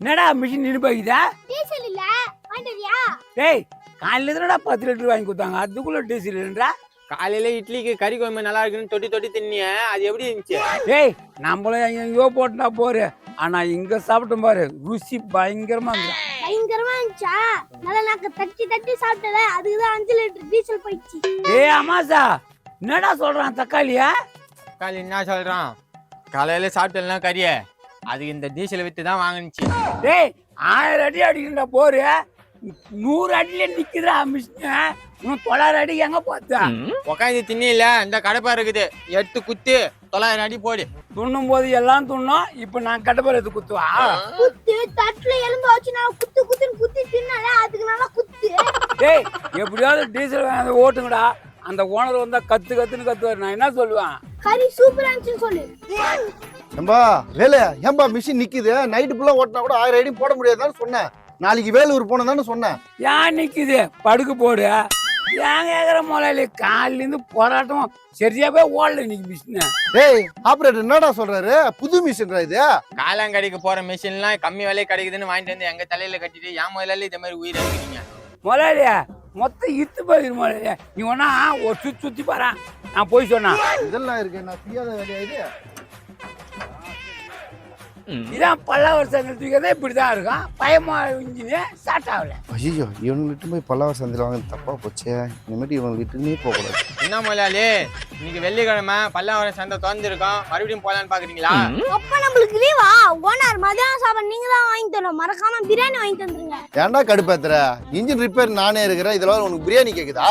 என்னடா மிஷின் நின்று போய்க்குதா டீசல் இல்ல வாங்கிட்டியா டேய் காலையில தானடா பத்து லிட்டர் வாங்கி கொடுத்தாங்க? அதுக்குள்ள டீசல் இல்லைன்றா காலையில இட்லிக்கு கறி குழம்பு நல்லா இருக்குன்னு தொட்டி தொட்டி தின்னிய அது எப்படி இருந்துச்சு? டேய் நம்மளும் எங்கெங்கயோ போட்டுனா போரு. ஆனா இங்க சாப்பிட்டோம் பாரு ருசி பயங்கரமா இருந்துச்சு. பயங்கரமா இருந்துச்சா? நல்லா நாக்க தட்டி தட்டி சாப்பிட்டல அதுக்கு தான் அஞ்சு லிட்டர் டீசல் போயிடுச்சு. டேய் அமாசா என்னடா சொல்றான் தக்காளியா? காலையில் என்ன சொல்றான்? காலையில சாப்பிட்டலாம் கறிய? அதுக்கு இந்த டீசல் வித்து தான் வாங்கினுச்சு. டேய் ஆயிரம் அடி அடிக்கிறா போரு நூறு அடியில நிக்குதுடா மிஷின். இன்னும் தொள்ளாயிரம் அடி எங்க பார்த்தா உட்காந்து தின்னில இந்த கடப்பா இருக்குது. எடுத்து குத்து தொள்ளாயிரம் அடி போடு. துண்ணும் போது எல்லாம் துண்ணும் இப்ப நான் கட்டப்பற எடுத்து குத்துவா? குத்து தட்டுல எலும்பு வச்சு நல்லா குத்து குத்துன்னு குத்தி தின்னால அதுக்கு நல்லா குத்து. டேய் எப்படியாவது டீசல் வாங்கி ஓட்டுங்கடா. அந்த ஓனர் வந்தா கத்து கத்துன்னு கத்துவாரு. நான் என்ன சொல்லுவேன்? கறி சூப்பரா இருந்துச்சுன்னு சொல்லு. ஏம்பா வேலை ஏம்பா மிஷின் நிக்குது. நைட்டு ஃபுல்லா ஓட்டினா கூட ஆயிரம் அடி போட முடியாதுன்னு சொன்னேன். நாளைக்கு வேலூர் போனதானே சொன்னேன். ஏன் நிக்குது? படுக்க போடு. ஏன் கேக்குற முதலாளி காலையில இருந்து போராட்டம் சரியாவே ஓடல இன்னைக்கு மிஷின் டேய் ஆபரேட்டர் என்னடா சொல்றாரு? புது மிஷின்ரா இது? காலாங்கடிக்கு போற மிஷின்லாம் கம்மி விலை கிடைக்குதுன்னு வாங்கிட்டு வந்து எங்க தலையில கட்டிட்டு ஏன் முதல்ல இந்த மாதிரி உயிர் எடுக்கிறீங்க முதலாளியா மொத்தம் இத்து போயிரு நீ ஒன்னா ஒரு சுத்தி சுத்தி பாரு நான் போய் சொன்னா. இதெல்லாம் இருக்கு நான் செய்யாத வேலையா இது? இதான் பல்லாவர் சங்கத்துக்கு இப்படிதான் இருக்கும். பயமா இன்ஜினு ஸ்டார்ட் ஆகல ஐயோ இவனுங்கிட்ட போய் பல்லாவர் சந்தையில் வாங்க தப்பா போச்சே. இனிமேட்டு இவனுக்கிட்டே போகக்கூடாது. என்ன முதலாளி இன்னைக்கு வெள்ளிக்கிழமை பல்லாவரம் சந்தை திறந்துருக்கோம். மறுபடியும் போலான்னு பாக்குறீங்களா? அப்ப நம்மளுக்கு லீவா ஓனர் மதியானம் சாப்பாடு நீங்க தான் வாங்கி தரணும். மறக்காம பிரியாணி வாங்கி தந்துருங்க. ஏன்டா கடுப்பேத்துற? இன்ஜின் ரிப்பேர் நானே இருக்கிறேன். இதுல வேற உனக்கு பிரியாணி கேக்குதா?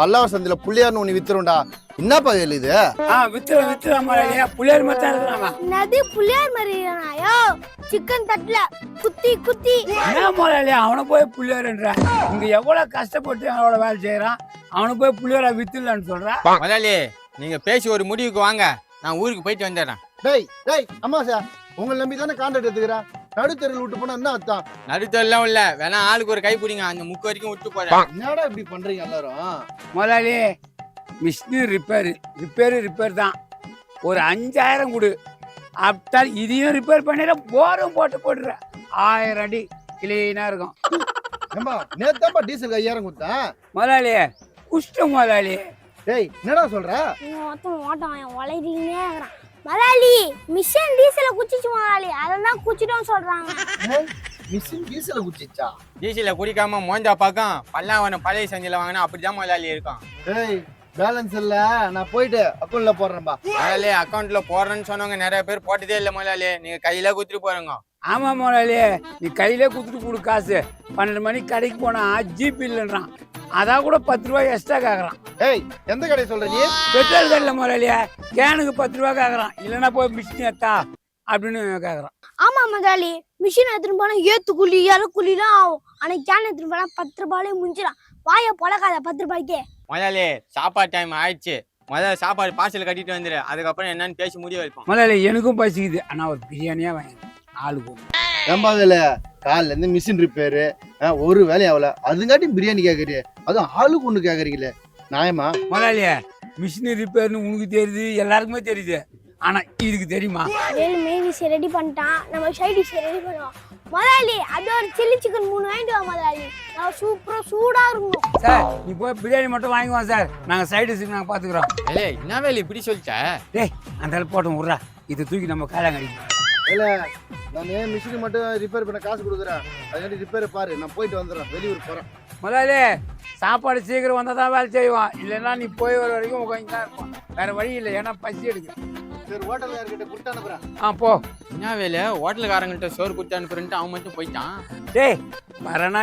பல்லாவர் சந்தையில புள்ளியார்னு ஒன்று வித்துரும்டா. என்னப்பா வேலை இது? ஆ வித்துற வித்துற முதலாளியா புள்ளியார் மட்டும் இருக்கிறாங்க? நதி புள்ளியார் மறியனாயோ சிக்கன் தட்டுல குத்தி குத்தி. என்ன முதலாளியா அவனை போய் புள்ளியாருன்ற இங்க எவ்வளவு கஷ்டப்பட்டு அவனோட வேலை செய்யறான்? அவனை போய் புள்ளியாரா வித்துலான்னு சொல்றான் முதலாளி நீங்க பேசி ஒரு முடிவுக்கு வாங்க. நான் ஊருக்கு போயிட்டு வந்துடுறேன். டேய் டேய் அம்மா சார் உங்களை நம்பி தானே கான்ட்ராக்ட் எடுத்துக்கிறேன்? நடுத்தெருவில் விட்டு போனா என்ன அர்த்தம்? நடுத்தெல்லாம் இல்ல. வேணா ஆளுக்கு ஒரு கை பிடிங்க. அந்த முக்கு வரைக்கும் விட்டு போறேன். என்னடா இப்படி பண்றீங்க எல்லாரும்? முதலாளி மிஷினு ரிப்பேரு. ரிப்பேரு ரிப்பேர் தான். ஒரு அஞ்சாயிரம் கொடு. அப்படித்தான் இதையும் ரிப்பேர் பண்ணிடுற போரும் போட்டு போட்டுற. ஆயிரம் அடி கிளீனா இருக்கும். ஏம்பா நேத்தாப்பா டீசல் ஐயாயிரம் கொடுத்தேன் முதலாளி குஷ்டம் முதலாளி டேய் என்னடா சொல்ற? ஒருத்தன் ஓட்டம் இருக்கிறான். முதலாளி மிஷின் டீசல குச்சிச்சு முதலாளி. அதெல்லாம் குச்சிட்டோம் சொல்றாங்க. மிஷின் டீசல குச்சிச்சா? டீசல குடிக்காம மோந்தா பக்கம் பல்லாவரம் பழைய சந்தையில வாங்கினா அப்படிதான் முதலாளி இருக்கும் டேய் பேலன்ஸ் இல்ல. நான் போயிட்டு அக்கௌண்ட்ல போடுறேன்பா. முதலாளி அக்கௌண்ட்ல போடுறேன்னு சொன்னவங்க நிறைய பேர் போட்டதே இல்ல முதலாளி நீங்க கையில குத்துட்டு போறீங்க. ஆமா முதலாளி நீ கையிலே கொடுத்துட்டு கொடு காசு. பன்னெண்டு மணிக்கு கடைக்கு போனா ஜிபி இல்லைன்றான். அதான் கூட பத்து ரூபாய் எக்ஸ்ட்ரா கேக்குறான். டேய் எந்த கடை சொல்ற நீ? பெட்ரோல் கடையில் முதலாளியா கேனுக்கு பத்து ரூபாய் கேக்குறான். இல்லைன்னா போய் மிஷின் எத்தா அப்படின்னு கேக்குறான். ஆமா முதலாளி மிஷின் எடுத்துட்டு போனா ஏத்து குழி இல குழிலாம் ஆகும். ஆனா கேன் எடுத்துட்டு போனா பத்து ரூபாயிலே முடிஞ்சிடும் வாய பொழக்காத பத்து ரூபாய்க்கே. முதலாளி சாப்பாடு டைம் ஆயிடுச்சு. முதல்ல சாப்பாடு பார்சல் கட்டிட்டு வந்துரு. அதுக்கப்புறம் என்னன்னு பேசி முடிவு வைப்போம் முதலாளி எனக்கும் பசிக்குது. ஆனா ஒரு பிரியாணியா வாங்கி ஆளுக்கு ஒண்ணு. ஏம்பா வேலை காலைல இருந்து மிஷின் ரிப்பேரு ஒரு வேலையும் ஆகல. அதுங்காட்டி பிரியாணி கேக்குறீ அதுவும் ஆளுக்கு ஒண்ணு கேக்குறீங்களே நியாயமா? முதலாளியா மிஷின் ரிப்பேர்னு உனக்கு தெரியுது எல்லாருக்குமே தெரியுது. ஆனா இதுக்கு தெரியுமா? ஏழு மெயின் ரெடி பண்ணிட்டான். நம்ம சைடு ரெடி பண்ணுவோம். முதலாளி அது ஒரு சில்லி சிக்கன் மூணு வாங்கிட்டு வா முதலாளி. நான் சூப்பரா சூடா இருக்கும். சார் நீ போய் பிரியாணி மட்டும் வாங்கிக்குவோம் சார். நாங்க சைடு டிஷ்க்கு நாங்க பாத்துக்கிறோம். ஏலே என்ன வேலை இப்படி சொல்லிட்ட? டேய் அந்த போட்டோம் விட்றா இதை தூக்கி நம்ம காலாங்கடி இல்ல நான் மிஷின் மட்டும் ரிப்பேர் பண்ண காசு கொடுக்குறேன். அதுக்காண்டி ரிப்பேர் பாரு நான் போயிட்டு வந்துடுறேன். வெளியூர் போறேன். முதலாளி சாப்பாடு சீக்கிரம் வந்தால் தான் வேலை செய்வான். இல்லைன்னா நீ போய் வர வரைக்கும் உட்காந்து தான் இருப்பான். வேற வழி இல்லை ஏன்னா பசி எடுக்கு சரி ஹோட்டல்ல யார்கிட்ட கொடுத்து அனுப்புறேன் ஆ போ. என்ன வேலை? ஹோட்டலுக்காரங்கள்ட்ட சோறு கொடுத்து அனுப்புறேன்ட்டு அவன் மட்டும் போயிட்டான்? டேய்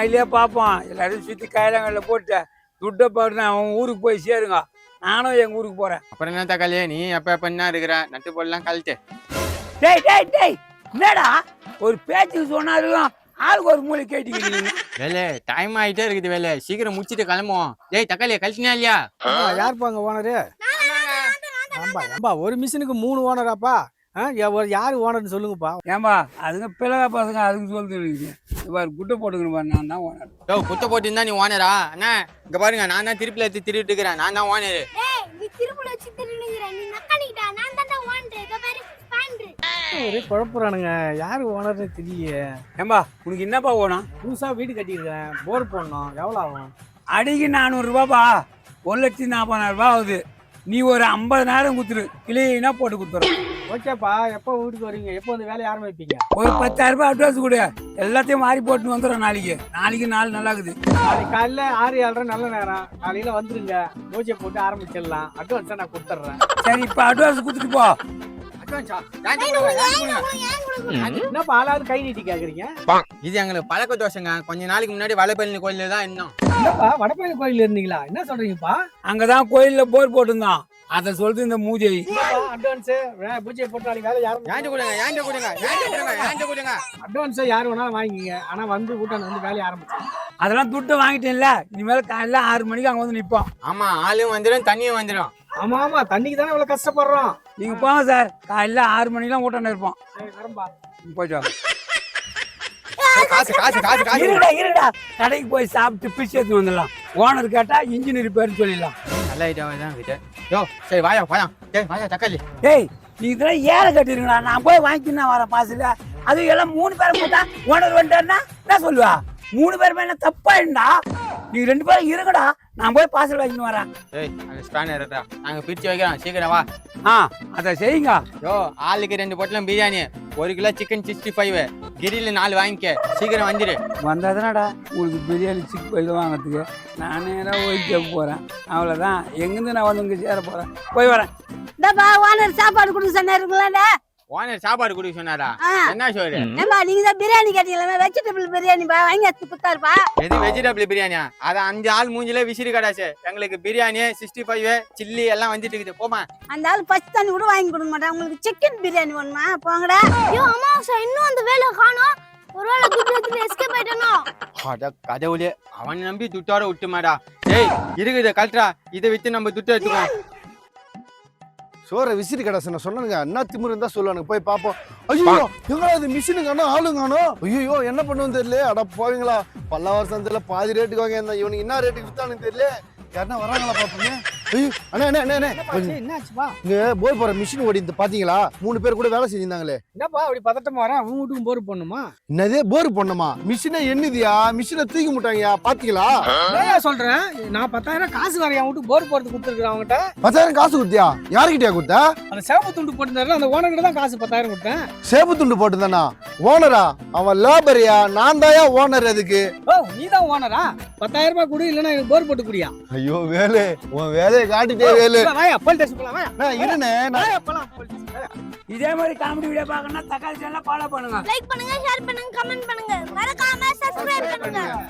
இல்லையா பார்ப்போம் எல்லாரும் சுற்றி காயிலங்களில் போட்டு. துட்டை போட்டு அவன் ஊருக்கு போய் சேருங்க. நானும் எங்கள் ஊருக்கு போகிறேன் அப்புறம் என்ன தக்காளி? நீ எப்ப எப்ப என்ன இருக்கிற நட்டு போடலாம் கழட்டு. டேய் டேய் டேய் என்னடா? ஒரு பேச்சுக்கு சொன்னாலும் ஆளுக்கு ஒரு மூளை கேட்டுக்கிறீங்க வேலை டைம் ஆயிட்டே இருக்குது வேலை. சீக்கிரம் முடிச்சிட்டு கிளம்புவோம். டேய் தக்காளியை கழிச்சினா இல்லையா? ஆமா, யாருப்பா அங்க ஓனரு? ஆம்பா ஏம்பா ஒரு மிஷினுக்கு மூணு ஓனராப்பா? ஒரு யாரு ஓனர்னு சொல்லுங்கப்பா. ஏன்பா அதுங்க பிள்ளைக பசங்க அதுக்கு சொல்லுங்க பாரு குட்டை போட்டுக்கணும் பாரு நான் தான் ஓனர். டோ குத்த போட்டு நீ ஓனரா? அண்ணா இங்க பாருங்க நான் தான் திருப்பில எடுத்து திருட்டு இருக்கிறேன். நான் தான் ஓனர். ஒரே குழப்புறானுங்க. யாரு ஓனர்னு தெரியல ஏம்பா உனக்கு என்னப்பா வேணும் புதுசா வீடு கட்டியிருக்கேன் போர் போடணும். எவ்வளோ ஆகும்? அடிக்கு நானூறுரூபாப்பா ஒரு லட்சத்தி நாற்பதாயிரம் ரூபாய் ஆகுது. நீ ஒரு ஐம்பதாயிரம் கொடுத்துரு கிளீனாக போட்டு கொடுத்துறோம் ஓகேப்பா எப்போ வீட்டுக்கு வரீங்க? எப்போ வந்து வேலையை ஆரம்பிப்பீங்க? ஒரு பத்தாயிரம் ரூபாய் அட்வான்ஸ் கொடு. எல்லாத்தையும் மாறி போட்டு வந்துடும் நாளைக்கு. நாளைக்கு நாள் நல்லா இருக்குது நாளைக்கு காலையில் ஆறு ஏழரை நல்ல நேரம். காலையில் வந்துருங்க. பூஜை போட்டு ஆரம்பிச்சிடலாம். அட்வான்ஸை நான் கொடுத்துட்றேன். சரி இப்போ அட்வான்ஸ் கொடுத்துட்டு போ. ஆளாவது கை நீட்டி கேட்குறீங்க இது எங்களுக்கு பழக்க தோசைங்க கொஞ்ச நாளைக்கு முன்னாடி வலைப்பள்ளி கோயில்ல தான் இருந்தோம். என்னப்பா வடப்பள்ளி கோயில் இருந்தீங்களா? என்ன சொல்றீங்கப்பா? அங்கே தான் கோயிலில் போர் போட்டிருந்தான். அதை சொல்லிட்டு இந்த மூஜை. அட்வான்ஸ் பூஜை போட்டு நாளைக்கு வேலை யாரும் ஏன்ட்ட கொடுங்க ஏன்ட்ட கொடுங்க ஏன்ட்ட கொடுங்க ஏன்ட்ட கொடுங்க. அட்வான்ஸ் யார் வேணாலும் வாங்கிங்க ஆனா வந்து வீட்டாண்ட வந்து வேலையை ஆரம்பிச்சு அதெல்லாம் துட்டு வாங்கிட்டேன்ல. இனிமேல் காலையில் ஆறு மணிக்கு அங்கே வந்து நிற்போம் ஆமா ஆளும் வந்துடும் தண்ணியும் வந்துடும் ஆமா ஆமா தண்ணிக்கு தானே இவ்வளவு கஷ்டப்படுறோம்? நீங்கள் போங்க சார். காலையில் ஆறு மணிக்கெலாம் ஊட்டாண்ட இருப்போம். போயிட்டு வாங்க. காசு காசு காசு காசு இருடா இருடா. கடைக்கு போய் சாப்பிட்டு பிச்சு எடுத்து வந்துடலாம். ஓனர் கேட்டா இன்ஜினியர் பேர்னு சொல்லிடலாம். நல்ல ஐட்டம் தான் கிட்ட யோ சரி வாயா வாயா. டேய் வாயா தக்காளி. டேய் நீ இதெல்லாம் ஏழை கட்டிருக்கா நான் போய் வாங்கிக்கின்னு வரேன் பாசில. அது எல்லாம் மூணு பேரும் போட்டா ஓனர் வந்துட்டாருன்னா என்ன சொல்லுவா? மூணு பேர் மேல தப்பாயிண்டா நீ ரெண்டு பேரும் இருங்கடா. நான் போய் பார்சல் வாங்கிட்டு வரேன். ஏய் அங்க ஸ்பேனர் இருக்கா நாங்க பிரிச்சு வைக்கிறோம் சீக்கிரம் வா. ஆ அதை செய்யுங்க. யோ ஆளுக்கு ரெண்டு பொட்டலம் பிரியாணி. ஒரு kilo chicken sixty five grill நாலு வாங்கிக்க. சீக்கிரம் வந்துடு வந்தாதானடா உங்களுக்கு பிரியாணி சிக் பையில் வாங்கிறதுக்கு. நான் நேராக ஒயிட் போகிறேன் அவ்வளோதான் எங்கேருந்து நான் வந்து இங்கே சேர போகிறேன் போய் வரேன். இந்தப்பா ஓனர் சாப்பாடு கொடுக்க சொன்னாருங்களா ஓனர் சாப்பாடு கொடுக்க சொன்னாரா. என்ன சோறு? ஏம்பா நீங்க தான் பிரியாணி கேட்டீங்களா வெஜிடபிள் பிரியாணி பா வாங்கி எடுத்து கொடுத்தாருப்பா. எது வெஜிடபிள் பிரியாணியா? அது அஞ்சு ஆள் மூஞ்சில விசிறி கடாச்சு எங்களுக்கு பிரியாணி சிக்ஸ்டி ஃபைவ் சில்லி எல்லாம் வந்துட்டு இருக்குது. போமா அந்த ஆள் பச்சை தண்ணி கூட வாங்கி கொடுக்க மாட்டான். உங்களுக்கு சிக்கன் பிரியாணி வேணுமா? போங்கடா. ஐயோ அமாவாசை இன்னும் அந்த வேலை காணோம். ஒருவேளை துட்டு எடுத்துட்டு எஸ்கேப் ஆயிட்டனோ? அட கடவுளே அவன் நம்பி துட்டோட விட்டுமாடா. டேய் இருக்குது கல்ட்ரா இதை வித்து நம்ம துட்டு எடுத்துக்கோ சோற விசிறி கடை நான் சொன்னனுங்க. என்ன திமிரு இருந்தா சொல்லுவானுங்க. போய் பார்ப்போம் ஐயோ எங்கடா இது மிஷினு காணும் ஆளு காணும் ஐயோ என்ன பண்ணுவோம் தெரியல. அட போவீங்களா? பல்லாவர் சந்தையில பாதி ரேட்டுக்கு வாங்க இவனுக்கு என்ன ரேட்டுக்கு வித்தானு தெரியல. யாருன்னா வராங்களா பாப்போங்க ஐயோ அண்ணா அண்ணா அண்ணா, அண்ணா. என்னப்பா ஆச்சு? என்ன ஆச்சுப்பா இங்க போர் போற மிஷின் ஓடி இந்த பாத்தீங்களா? மூணு பேர் கூட வேலை செஞ்சிருந்தாங்களே. என்னப்பா அப்படி பதட்டமா வரேன் அவங்க வீட்டுக்கும் போர் போடணுமா? என்னது போர் பண்ணமா மிஷினை எண்ணுதியா? மிஷினை தூக்கி முட்டாங்கயா பாத்தீங்களா? ஏயா சொல்றேன்? நான் பத்தாயிரம் காசு வர என் வீட்டுக்கு போர் போறது கொடுத்துருக்கேன் அவங்ககிட்ட பத்தாயிரம் காசு கொடுத்தியா? யாருக்கிட்டயா கொடுத்த? அந்த சேவப்பு துண்டு போட்டுருந்தாரு அந்த ஓனர்கிட்ட தான் காசு பத்தாயிரம் கொடுத்தேன். சேப்பு துண்டு போட்டுதானா ஓனரா அவன் லேபரியா? நான் தாயா ஓனர் அதுக்கு ஓ நீ தான் ஓனரா பத்தாயிரம் ரூபாய் கொடு இல்லைன்னா போர் போட்டு குடியா? ஐயோ வேலு. உன் வேலையை காட்டிட்டே வேலு. வாயா போலீஸ் போலாம் வாயா. இதே மாதிரி காமெடி வீடியோ தக்காளி சேனலை ஃபாலோ பண்ணுங்க. பண்ணுங்க.